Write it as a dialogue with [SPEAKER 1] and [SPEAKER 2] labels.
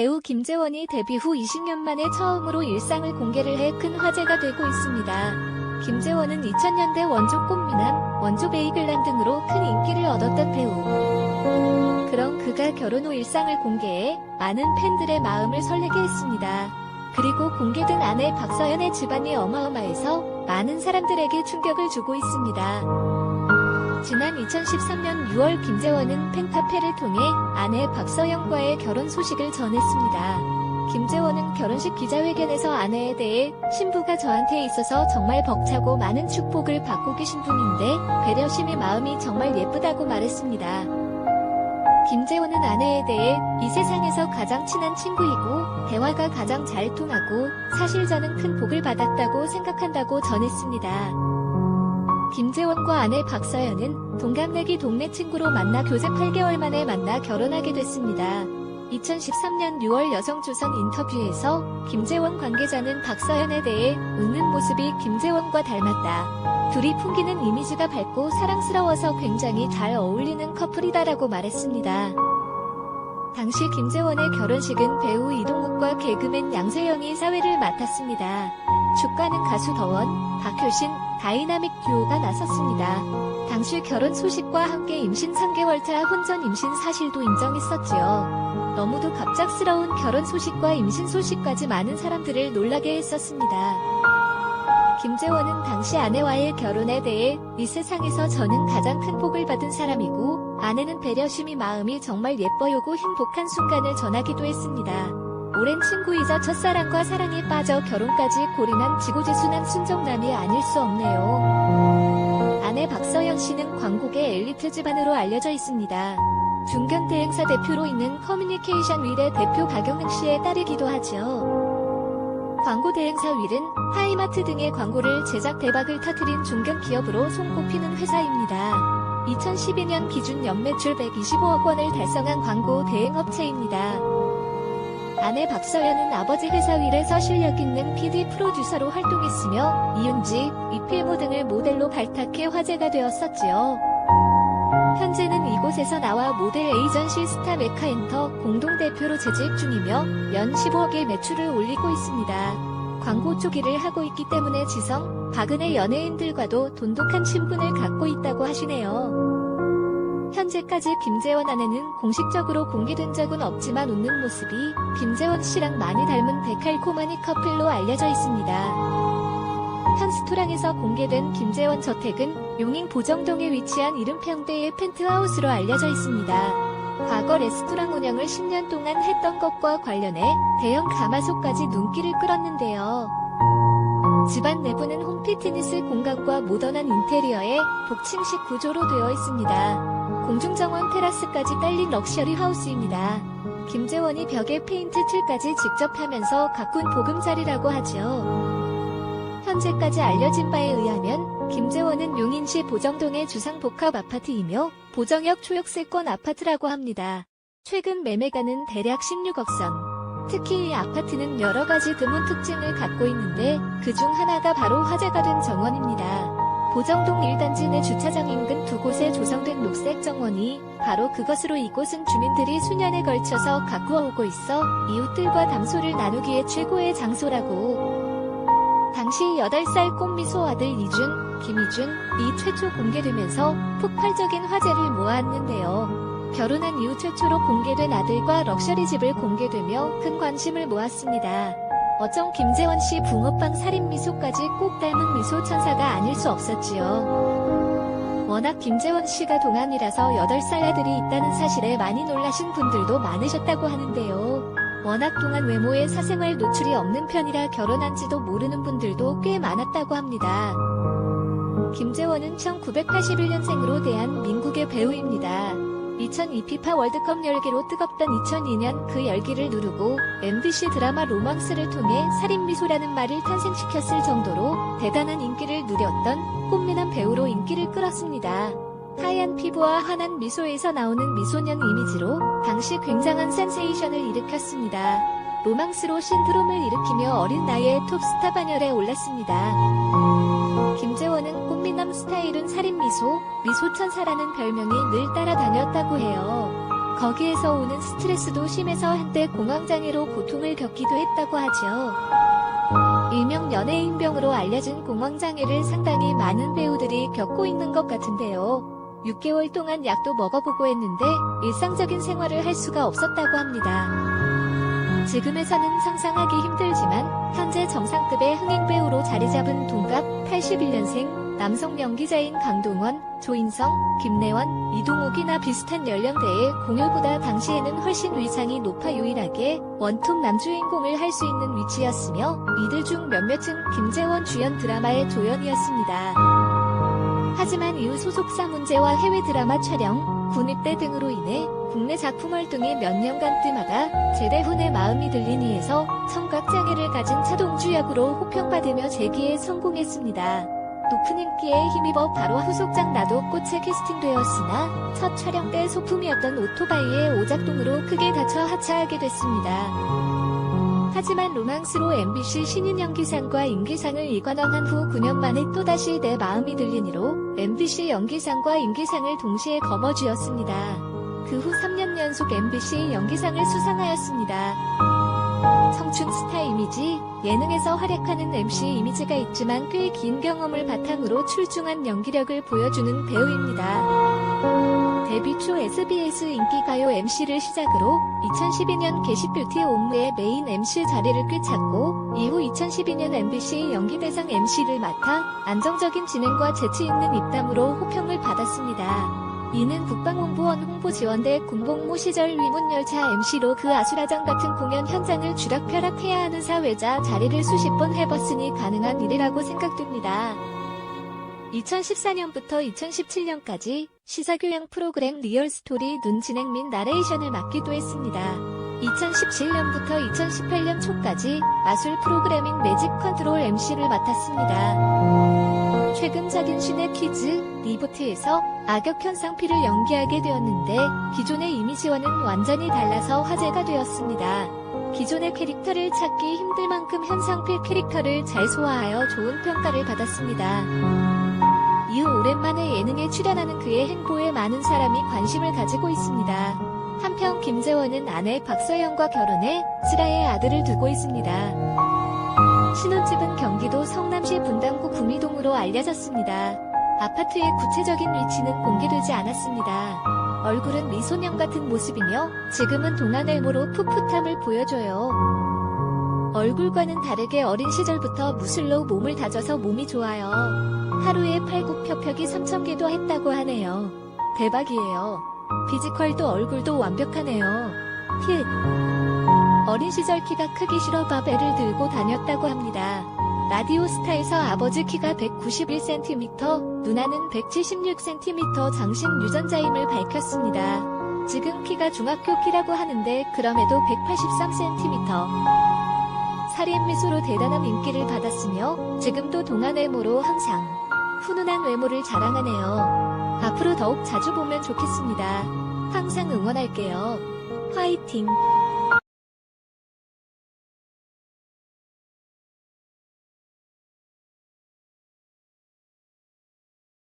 [SPEAKER 1] 배우 김재원이 데뷔 후 20년 만에 처음으로 일상을 공개를 해 큰 화제가 되고 있습니다. 김재원은 2000년대 원조 꽃미남, 원조 베이글란 등으로 큰 인기를 얻었던 배우. 그런 그가 결혼 후 일상을 공개해 많은 팬들의 마음을 설레게 했습니다. 그리고 공개된 아내 박서연의 집안이 어마어마해서 많은 사람들에게 충격을 주고 있습니다. 지난 2013년 6월 김재원은 팬카페를 통해 아내 박서영과의 결혼 소식을 전했습니다. 김재원은 결혼식 기자회견에서 아내에 대해 신부가 저한테 있어서 정말 벅차고 많은 축복을 받고 계신 분인데 배려심의 마음이 정말 예쁘다고 말했습니다. 김재원은 아내에 대해 이 세상에서 가장 친한 친구이고 대화가 가장 잘 통하고 사실 저는 큰 복을 받았다고 생각한다고 전했습니다. 김재원과 아내 박서연은 동갑내기 동네 친구로 만나 교제 8개월 만에 만나 결혼하게 됐습니다. 2013년 6월 여성조선 인터뷰에서 김재원 관계자는 박서연에 대해 웃는 모습이 김재원과 닮았다. 둘이 풍기는 이미지가 밝고 사랑스러워서 굉장히 잘 어울리는 커플이다라고 말했습니다. 당시 김재원의 결혼식은 배우 이동욱과 개그맨 양세형이 사회를 맡았습니다. 축가는 가수 더원, 박효신, 다이나믹 듀오가 나섰습니다. 당시 결혼 소식과 함께 임신 3개월 차 혼전 임신 사실도 인정했었지요. 너무도 갑작스러운 결혼 소식과 임신 소식까지 많은 사람들을 놀라게 했었습니다. 김재원은 당시 아내와의 결혼에 대해 이 세상에서 저는 가장 큰 복을 받은 사람이고 아내는 배려심이 마음이 정말 예뻐요고 행복한 순간을 전하기도 했습니다. 오랜 친구이자 첫사랑과 사랑에 빠져 결혼까지 골인한 지고지순한 순정남이 아닐 수 없네요. 아내 박서영 씨는 광고계 엘리트 집안으로 알려져 있습니다. 중견 대행사 대표로 있는 커뮤니케이션 윌의 대표 박영은 씨의 딸이기도 하죠. 광고 대행사 윌은 하이마트 등의 광고를 제작 대박을 터뜨린 중견 기업으로 손꼽히는 회사입니다. 2012년 기준 연매출 125억 원을 달성한 광고 대행 업체입니다. 아내 박서연은 아버지 회사 윌에서 실력 있는 PD 프로듀서로 활동했으며 이윤지, 이필모 등을 모델로 발탁해 화제가 되었었지요. 현재는 이곳에서 나와 모델 에이전시 스타 메카엔터 공동대표로 재직 중이며 연 15억의 매출을 올리고 있습니다. 광고 초기를 하고 있기 때문에 지성, 박은혜 연예인들과도 돈독한 친분을 갖고 있다고 하시네요. 현재까지 김재원 아내는 공식적으로 공개된 적은 없지만 웃는 모습이 김재원 씨랑 많이 닮은 데칼코마니 커플로 알려져 있습니다. 현스토랑에서 공개된 김재원 저택은 용인 보정동에 위치한 이름평대의 펜트하우스로 알려져 있습니다. 과거 레스토랑 운영을 10년 동안 했던 것과 관련해 대형 가마솥까지 눈길을 끌었는데요. 집안 내부는 홈피트니스 공간과 모던한 인테리어에 복층식 구조로 되어 있습니다. 공중정원 테라스까지 딸린 럭셔리 하우스입니다. 김재원이 벽에 페인트 칠까지 직접 하면서 가꾼 보금자리라고 하죠. 현재까지 알려진 바에 의하면 김재원은 용인시 보정동의 주상복합 아파트이며 보정역 초역세권 아파트라고 합니다. 최근 매매가는 대략 16억 선. 특히 이 아파트는 여러 가지 드문 특징을 갖고 있는데 그 중 하나가 바로 화제가 된 정원입니다. 보정동 1단지 내 주차장 인근 두 곳에 조성된 녹색 정원이 바로 그것으로 이곳은 주민들이 수년에 걸쳐서 가꾸어 오고 있어 이웃들과 담소를 나누기에 최고의 장소라고 당시 8살 꽃미소 아들 이준, 김희준, 이 최초 공개되면서 폭발적인 화제를 모았는데요. 결혼한 이후 최초로 공개된 아들과 럭셔리 집을 공개되며 큰 관심을 모았습니다. 어쩜 김재원 씨 붕어빵 살인 미소까지 꼭 닮은 미소 천사가 아닐 수 없었지요. 워낙 김재원 씨가 동안이라서 8살 아들이 있다는 사실에 많이 놀라신 분들도 많으셨다고 하는데요. 워낙 동안 외모에 사생활 노출이 없는 편이라 결혼한지도 모르는 분들도 꽤 많았다고 합니다. 김재원은 1981년생으로 대한 민국의 배우입니다. 2002 피파 월드컵 열기로 뜨겁던 2002년 그 열기를 누르고 MBC 드라마 로망스를 통해 살인미소라는 말을 탄생시켰을 정도로 대단한 인기를 누렸던 꽃미남 배우로 인기를 끌었습니다. 하얀 피부와 환한 미소에서 나오는 미소년 이미지로 당시 굉장한 센세이션을 일으켰습니다. 로망스로 신드롬을 일으키며 어린 나이에 톱스타 반열에 올랐습니다. 김재원은 꽃미남 스타일은 살인 미소, 미소천사라는 별명이 늘 따라다녔다고 해요. 거기에서 오는 스트레스도 심해서 한때 공황장애로 고통을 겪기도 했다고 하죠. 일명 연예인병으로 알려진 공황장애를 상당히 많은 배우들이 겪고 있는 것 같은데요. 6개월 동안 약도 먹어보고 했는데 일상적인 생활을 할 수가 없었다고 합니다. 지금에서는 상상하기 힘들지만 현재 정상급의 흥행 배우로 자리 잡은 동갑 81년생 남성 연기자인 강동원, 조인성, 김래원, 이동욱이나 비슷한 연령대의 공열보다 당시에는 훨씬 위상이 높아 유일하게 원톱 남주인공을 할 수 있는 위치였으며 이들 중 몇몇은 김재원 주연 드라마의 조연이었습니다. 하지만 이후 소속사 문제와 해외 드라마 촬영, 군입대 등으로 인해 국내 작품 활동이 몇 년간 뜸하다 제대 후내 마음이 들린 이에서 청각장애를 가진 차동주 역으로 호평받으며 재기에 성공했습니다. 높은 인기에 힘입어 바로 후속작 나도 꽃에 캐스팅되었으나 첫 촬영 때 소품이었던 오토바이의 오작동으로 크게 다쳐 하차하게 됐습니다. 하지만 로망스로 MBC 신인 연기상과 인기상을 이관왕한 후 9년 만에 또다시 내 마음이 들리니로 MBC 연기상과 인기상을 동시에 거머쥐었습니다. 그 후 3년 연속 MBC 연기상을 수상하였습니다. 청춘 스타 이미지, 예능에서 활약하는 MC 이미지가 있지만 꽤 긴 경험을 바탕으로 출중한 연기력을 보여주는 배우입니다. 데뷔 초 SBS 인기가요 MC를 시작으로 2012년 게시뷰티 옴무의 메인 MC 자리를 꿰찼고 이후 2012년 MBC 연기대상 MC를 맡아 안정적인 진행과 재치 있는 입담으로 호평을 받았습니다. 이는 국방홍보원 홍보지원대 군복무 시절 위문열차 MC로 그 아수라장 같은 공연 현장을 쥐락펴락해야 하는 사회자 자리를 수십 번 해봤으니 가능한 일이라고 생각됩니다. 2014년부터 2017년까지 시사교양 프로그램 리얼스토리 눈 진행 및 나레이션을 맡기도 했습니다. 2017년부터 2018년 초까지 마술 프로그래밍 매직 컨트롤 MC를 맡았습니다. 최근작인 신의 퀴즈, 리보트에서 악역 현상 피를 연기하게 되었는데 기존의 이미지와는 완전히 달라서 화제가 되었습니다. 기존의 캐릭터를 찾기 힘들 만큼 현상필 캐릭터를 잘 소화하여 좋은 평가를 받았습니다. 이후 오랜만에 예능에 출연하는 그의 행보에 많은 사람이 관심을 가지고 있습니다. 한편 김재원은 아내 박서영과 결혼해 슬아의 아들을 두고 있습니다. 신혼집은 경기도 성남시 분당구 구미동으로 알려졌습니다. 아파트의 구체적인 위치는 공개되지 않았습니다. 얼굴은 미소년 같은 모습이며 지금은 동안 외모로 풋풋함을 보여줘요. 얼굴과는 다르게 어린 시절부터 무술로 몸을 다져서 몸이 좋아요. 하루에 팔굽혀펴기 3,000개도 했다고 하네요. 대박이에요. 피지컬도 얼굴도 완벽하네요. 히 어린 시절 키가 크기 싫어 바벨을 들고 다녔다고 합니다. 라디오 스타에서 아버지 키가 191cm, 누나는 176cm 장신 유전자임을 밝혔습니다. 지금 키가 중학교 키라고 하는데 그럼에도 183cm. 살인 미소로 대단한 인기를 받았으며 지금도 동안 외모로 항상 훈훈한 외모를 자랑하네요. 앞으로 더욱 자주 보면 좋겠습니다. 항상 응원할게요. 화이팅!